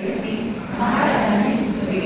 ಮಹಾರಾಜನೇ ಸೂಚಿಸಿದೆ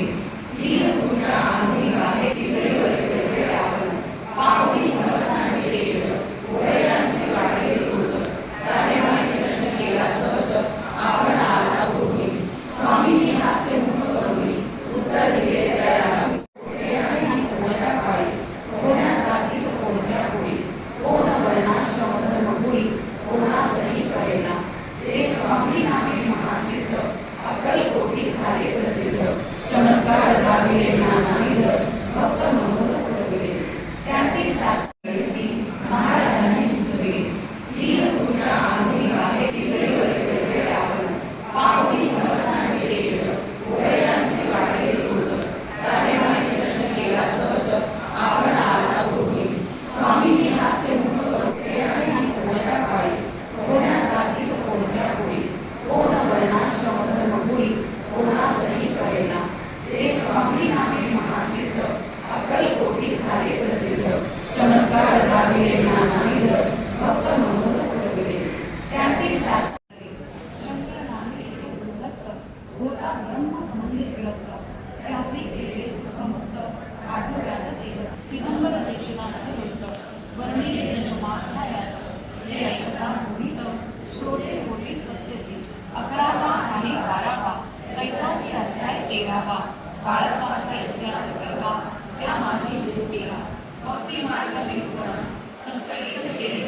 बाळक इतिहास करता त्या माझी गुरु केला भक्ती मार्ग निरूपण संकलित केले.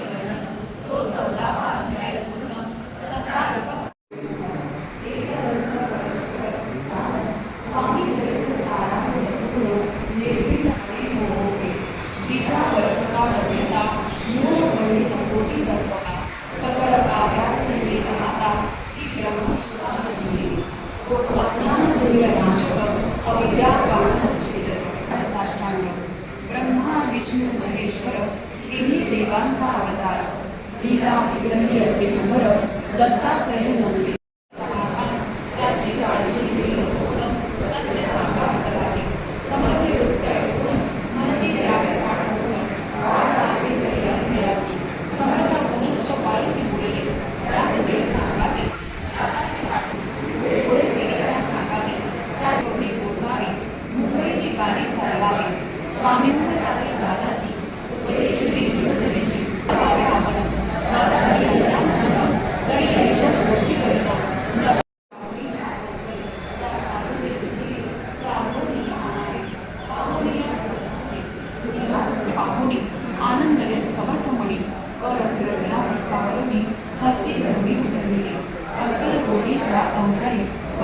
विष्णू महेश्वर तिन्ही देवांचा अवतार. लीला विग्रही दत्ता दत्तात्रय नवले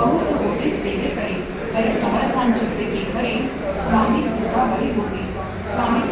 બહુ મોટી સેવે કરી અને સમર્થાન ચૂકવે તે કરે સ્વામી સેવા કરી મોટી સ્વામી